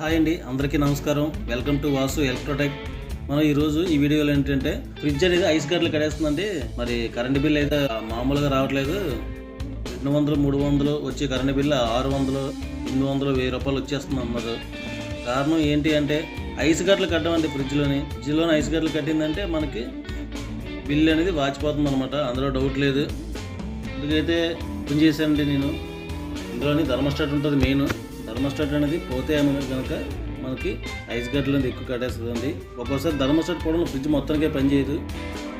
Hi అండి అందరికీ నమస్కారం. Welcome to Vasu Electrotech. మనం ఈరోజు ఈ వీడియోలో ఏంటంటే ఫ్రిడ్జ్ అనేది ఐస్ గడ్డలు కడేస్తుందండి మరి కరెంటు బిల్ అయితే మామూలుగా రావట్లేదు. రెండు వందలు మూడు వందలు వచ్చే కరెంటు బిల్ ఆరు వందలు ఎనిమిది వందలు వెయ్యి రూపాయలు వచ్చేస్తుంది అన్నారు. కారణం ఏంటి అంటే ఐస్ గడ్డలు కట్టడం అండి ఫ్రిడ్జ్లోని. ఫ్రిడ్జ్లోని ఐస్ గడ్డలు కట్టిందంటే మనకి బిల్ అనేది వాచిపోతుంది అనమాట అందులో డౌట్ లేదు. అందుకైతే పని చేశానండి నేను ఇందులోని ధర్మస్టాట్ ఉంటుంది మెయిన్. థర్మోస్టాట్ అనేది పోతే ఏమైనా కనుక మనకి ఐస్ గడ్డలు అనేది ఎక్కువ కట్టేస్తుందండి ఒక్కోసారి థర్మోస్టాట్ కూడా ఫ్రిడ్జ్ మొత్తానికే పనిచేయదు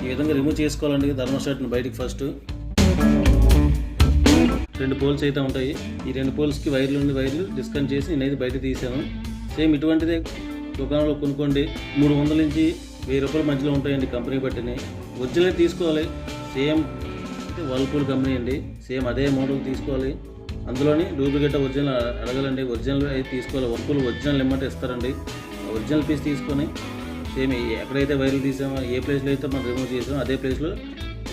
ఈ విధంగా రిమూవ్ చేసుకోవాలండి థర్మోస్టాట్ని బయటికి ఫస్ట్ రెండు పోల్స్ అయితే ఉంటాయి. ఈ రెండు పోల్స్కి వైర్లు ఉండి వైర్లు డిస్కనెక్ట్ చేసి నేనైతే బయట తీసాను. సేమ్ ఇటువంటిదే దుకాణంలో కొనుక్కోండి. మూడు వందల నుంచి వెయ్యి రూపాయల మధ్యలో ఉంటాయండి కంపెనీ బట్టిని. ఒరిజినల్ తీసుకోవాలి. సేమ్ అంటే వర్ల్పూల్ కంపెనీ అండి. సేమ్ అదే మోడల్ తీసుకోవాలి. అందులోని డూప్లికేట్ ఒరిజినల్ అడగాలండి. ఒరిజినల్ అయితే తీసుకోవాలి. వర్ల్పూల్ ఒరిజినల్ ఇమ్మంటే ఇస్తారండి. ఆ ఒరిజినల్ పీస్ తీసుకొని సేమ్ ఎక్కడైతే వైర్లు తీసామో ఏ ప్లేస్లో అయితే మనం రిమూవ్ చేసామో అదే ప్లేస్లో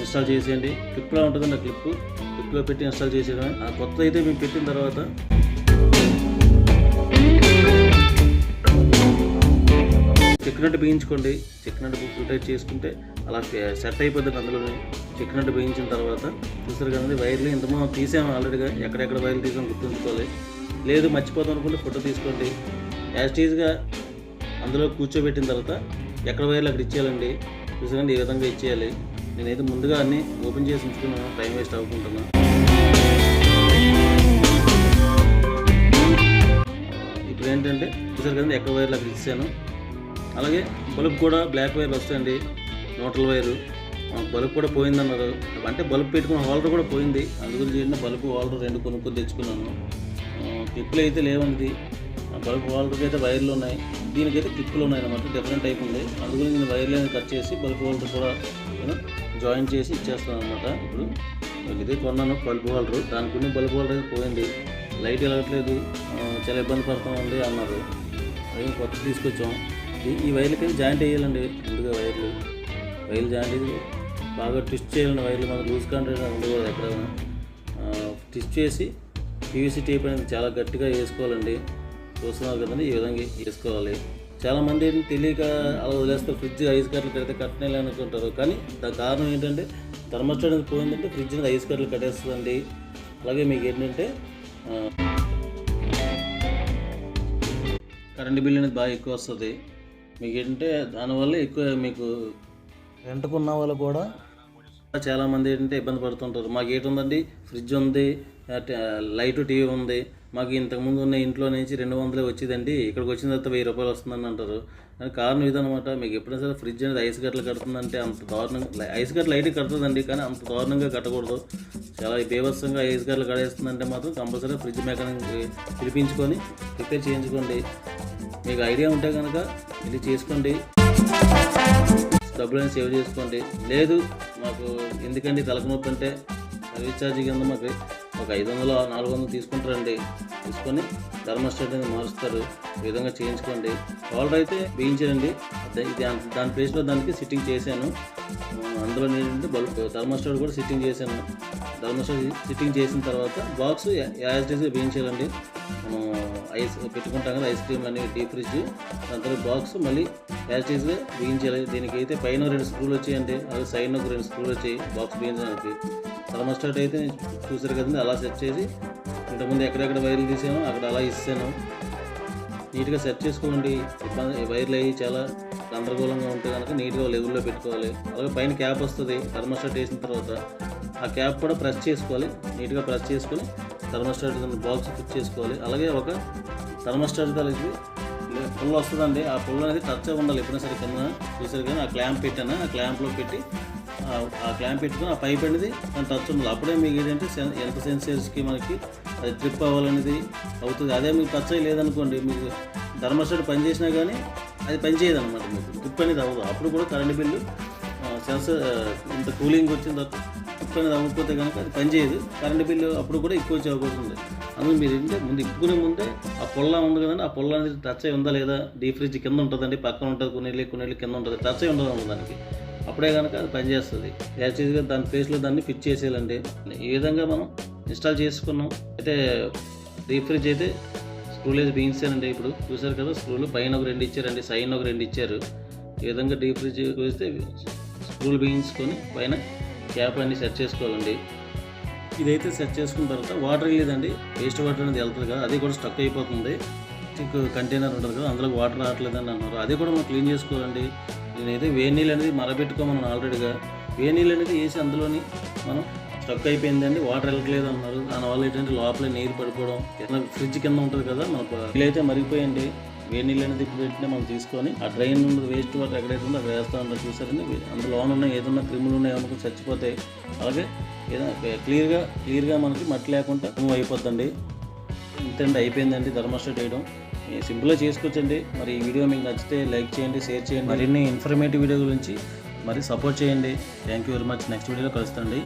ఇన్స్టాల్ చేసేయండి. క్లిప్లో ఉంటుందండి ఆ క్లిప్ క్లిప్లో పెట్టి ఇన్స్టాల్ చేసేయడం ఆ కొత్త అయితే మేము పెట్టిన తర్వాత చెక్కినట్టు చెక్ చెక్కినట్టు ఫిల్టర్ చేసుకుంటే అలా సెట్ అయిపోతుంది అందులో చెక్కినట్టు వేయించిన తర్వాత చూసారు కదండి వైర్లు ఇంత మనం తీసాము ఆల్రెడీగా ఎక్కడెక్కడ వైర్లు తీసాము గుర్తుంచుకోవాలి. లేదు మర్చిపోతాం అనుకుంటే ఫోటో తీసుకోండి. యాస్టీజ్గా అందులో కూర్చోబెట్టిన తర్వాత ఎక్కడ వైర్లు అక్కడ ఇచ్చేయాలండి? చూసారండి ఈ విధంగా ఇచ్చేయాలి? నేనైతే ముందుగా అన్నీ ఓపెన్ చేసి ఉంచుకున్నాను. టైం వేస్ట్ అవ్వకుండా. ఇప్పుడు ఏంటంటే చూసారు కదండి ఎక్కడ వైర్లు అక్కడ ఇచ్చాను అలాగే బల్బ్ కూడా బ్లాక్ వైర్లు వస్తాయండి. Neutral wire. మనకు బల్బ్ కూడా పోయిందన్నారు. అంటే బల్బ్ పెట్టుకున్న హోల్డర్ కూడా పోయింది. అందుగురించి ఏంటంటే బల్బ్ హోల్డర్ రెండు కొనుక్కొని తెచ్చుకున్నాను. ఆ, క్లిప్పులు అయితే లేవండి. ఆ బల్బ్ హోల్డర్కి అయితే వైర్లు ఉన్నాయి. దీనికైతే క్లిప్పులు ఉన్నాయి అన్నమాట. డిఫరెంట్ టైప్ ఉంది. అందుకని నేను వైర్లు కట్ చేసి బల్బ్ హోల్డర్ కూడా నేను జాయిన్ చేసి ఇచ్చేస్తాను అనమాట ఇప్పుడు ఇదే కొన్నాను బల్బ్ హోల్డర్. దానికి ఉన్న బల్బ్ హోల్డర్ అయితే పోయింది. లైట్ వెళ్ళట్లేదు చాలా ఇబ్బంది పడుతుంది అన్నారు. అవి కొత్త తీసుకొచ్చాం. ఈ- ఈ వైర్లకి జాయింట్ వేయాలండి. ముందుగా వైర్లు. వైర్లు జాయింట్ బాగా ట్విస్ట్ చేయాలని వైర్లు మనకు లూజ్ కాంట్రాక్ట్ ఉండకూడదు ఎక్కడ ట్విస్ట్ చేసి పీవీసీ టేప్ అనేది చాలా గట్టిగా వేసుకోవాలండి. చూస్తున్నారు కదండి ఈ విధంగా వేసుకోవాలి. చాలామంది తెలియక అలా వదిలేస్తారు ఫ్రిడ్జ్ ఐస్ కట్టలు కడితే కట్టనేలే అనుకుంటారు. కానీ దాని కారణం ఏంటంటే థర్మోస్టాట్ అనేది పోయిందంటే ఫ్రిడ్జ్ అనేది ఐస్ కట్టలు కట్టేస్తుందండి. అలాగే మీకు ఏంటంటే కరెంట్ బిల్ అనేది బాగా ఎక్కువ వస్తుంది. మీకు ఏంటంటే దానివల్ల ఎక్కువ మీకు రెంట్కున్న వాళ్ళు కూడా చాలామంది ఏంటంటే ఇబ్బంది పడుతుంటారు. మాకు ఏంటుందండి ఫ్రిడ్జ్ ఉంది లైట్ టీవీ ఉంది. మాకు ఇంతకుముందు ఉన్న ఇంట్లో నుంచి రెండు వందలే వచ్చేదండి. ఇక్కడికి వచ్చిన తర్వాత వెయ్యి రూపాయలు వస్తుందని అంటారు. దానికి కారణం ఇదనమాట మీకు ఎప్పుడైనా సరే ఫ్రిడ్జ్ అనేది ఐస్ గట్లు కడుతుందంటే అంత దారుణంగా ఐస్ గట్లు లైట్ కడుతుందండి కానీ అంత దారుణంగా కట్టకూడదు. చాలా బీభత్సంగా ఐస్ గట్లు కడేస్తుందంటే మాత్రం కంపల్సరీ ఫ్రిడ్జ్ మెకానిక్ పిలిపించుకొని రిపేర్ చేయించుకోండి. మీకు ఐడియా ఉంటే కనుక ఇది చేసుకోండి. డబ్బులని సేవ్ చేసుకోండి. లేదు మాకు ఎందుకండి తలకనొప్పి అంటే సర్వీస్ ఛార్జీ కింద మాకు ఒక ఐదు వందలు నాలుగు వందలు తీసుకుంటారండి. తీసుకొని థర్మోస్టాట్ మారుస్తారు. ఈ విధంగా చేయించుకోండి. ఆర్డర్ అయితే వేయించారండి అదే ఇది దాని ప్లేస్లో దానికి సిట్టింగ్ చేశాను. అందులో ఏంటంటే బల్బ్ థర్మోస్టాట్ కూడా సిట్టింగ్ చేశాను. థర్మోస్టాట్ సిట్టింగ్ చేసిన తర్వాత బాక్స్ యాజ్టీస్గా వేయించాలండి. మనం ఐస్ పెట్టుకుంటాం కదా ఐస్ క్రీమ్ అనేవి డీప్ ఫ్రిడ్జ్. దాని తర్వాత బాక్స్ మళ్ళీ యాజ్టీస్గా వేయించాలి. దీనికి అయితే పైన రెండు స్క్రూలు వచ్చాయండి. అలాగే సైడ్ ఒక రెండు స్క్రూలు వచ్చాయి బాక్స్ వేయించడానికి. థర్మోస్టాట్ అయితే చూసారు కదండి అలా సెట్ చేసి ఇంతకుముందు ఎక్కడెక్కడ వైర్లు తీసాను అక్కడ అలా ఇస్తాను. నీట్గా సెట్ చేసుకోండి. ఇబ్బంది వైర్లు అయ్యి చాలా గందరగోళంగా ఉంటే కనుక నీట్గా లెవెల్లో పెట్టుకోవాలి. అలాగే పైన క్యాప్ వస్తుంది థర్మోస్టాట్ వేసిన తర్వాత ఆ క్యాప్ కూడా ప్రెస్ చేసుకోవాలి. నీట్గా ప్రెస్ చేసుకొని థర్మోస్టాట్ బాక్స్ ఫిట్ చేసుకోవాలి. అలాగే ఒక థర్మోస్టాట్ కలిసి పుల్ల వస్తుందండి. ఆ పుల్ల అనేది టచ్ ఉండాలి. ఎప్పుడైనా సరే కింద చూసారు కానీ ఆ క్లాంప్ పెట్టాను. ఆ క్లాంప్లో పెట్టి ఆ- క్లాంప్ పెట్టుకుని ఆ పైప్ అనేది దాని టచ్ ఉండాలి. అప్పుడే మీకు ఏంటంటే ఎంత సెన్సేజ్కి మనకి అది ట్రిప్ అవ్వాలనేది అవుతుంది. అదే మీకు టచ్ అయ్యి లేదనుకోండి మీకు థర్మోస్టాట్ పని చేసినా కానీ అది పనిచేయదు అనమాట మీకు. దుప్పు అనేది అవ్వదు అప్పుడు కూడా కరెంట్ బిల్లు సెన్సర్ ఇంత కూలింగ్ వచ్చిన తర్వాత దుప్పు అనేది అవ్వకపోతే కనుక అది పనిచేయదు కరెంట్ బిల్లు అప్పుడు కూడా ఎక్కువ వచ్చే అవకాశం ఉంది అందులో మీరు ఏంటంటే ముందు ఇప్పుకునే ముందే ఆ పొల్ల ఉంది కదండి. ఆ పొల్ల అనేది టచ్ అయి ఉందా లేదా? డీ ఫ్రిడ్జ్ కింద ఉంటుందండి. పక్కన ఉంటుంది కొన్ని కొన్ని కింద ఉంటుంది. టచ్ అయి ఉండదు దానికి. అప్పుడే కనుక అది పనిచేస్తుంది యాక్చువల్గా దాని ఫేస్లో దాన్ని ఫిట్ చేసేయాలండి. ఈ విధంగా మనం ఇన్స్టాల్ చేసుకున్నాం. అయితే డీప్ ఫ్రిడ్జ్ అయితే స్క్రూలేజ్ అండి ఇప్పుడు. చూసారు కదా స్క్రూలు పైన ఒక రెండు ఇచ్చారండి సైన్ ఒక రెండు ఇచ్చారు. ఈ విధంగా డీప్ ఫ్రిడ్జ్ వేస్తే స్క్రూలు బీయించుకొని పైన క్యాప్ అన్ని సెట్ చేసుకోవాలండి. ఇదైతే సెట్ చేసుకున్న తర్వాత వాటర్ లేదండి వేస్ట్ వాటర్ అనేది వెళ్తుంది కదా అది కూడా స్టక్ అయిపోతుంది. కంటైనర్ ఉంటుంది కదా అందులో వాటర్ రావట్లేదని అన్నారు అది కూడా మనం క్లీన్ చేసుకోవాలండి. నేనైతే వేడి నీళ్ళు అనేది మరబెట్టుకోమన్నాను ఆల్రెడీగా. వేడి నీళ్ళు అనేది వేసి అందులోని మనం స్టక్ అయిపోయిందండి. వాటర్ వెళ్ళట్లేదు అన్నారు దానివల్ల ఏంటంటే లోపల నీరు పడిపోవడం కింద ఫ్రిడ్జ్ కింద ఉంటుంది కదా మనకు వీలైతే మరిగిపోయండి. వేడి నీళ్ళు అనేది ఇప్పుడు వెంటనే మనం తీసుకొని ఆ డ్రైన్ నుండి వేస్ట్ వాటర్ ఎక్కడైతే ఉందో అక్కడ వేస్తూ ఉంటారు చూసారని అందులో ఉన్న ఏదైనా క్రిములు ఉన్నాయో అనుకుని చచ్చిపోతాయి అలాగే ఏదైనా క్లియర్గా క్లియర్గా మనకి మట్టి లేకుండా రిమూవ్ అయిపోద్దండి. ఇంతండి అయిపోయిందండి ధర్మస్టేట్ వేయడం సింపుల్గా చేసుకోవచ్చండి. మరి ఈ వీడియో మీకు నచ్చితే లైక్ చేయండి షేర్ చేయండి. మరిన్ని ఇన్ఫర్మేటివ్ వీడియో గురించి మరి సపోర్ట్ చేయండి. Thank you very much next వీడియోలో కలుస్తుంది